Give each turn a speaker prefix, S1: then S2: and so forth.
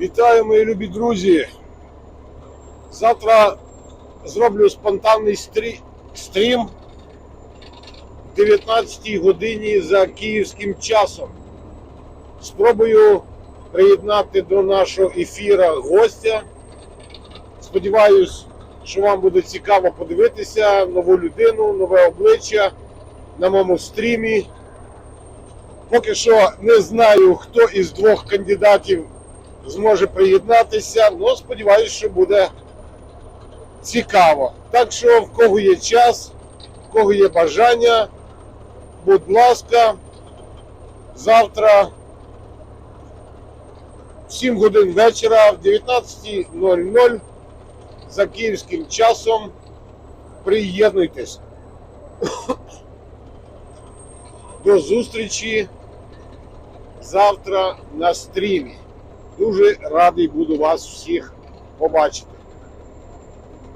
S1: Вітаю, мої любі друзі. Завтра зроблю спонтанний стрі... стрім в 19 годині за київським часом. Спробую приєднати до нашого ефіра гостя. Сподіваюсь, що вам буде цікаво подивитися нову людину, нове обличчя на моєму стрімі. Поки що не знаю, хто із двох кандидатів зможе приєднатися, але сподіваюся, що буде цікаво. Так що, в кого є час, в кого є бажання, будь ласка, завтра в 7 годин вечора в 19.00 за київським часом приєднуйтесь. До зустрічі завтра на стрімі. Дуже радий буду вас всіх побачити.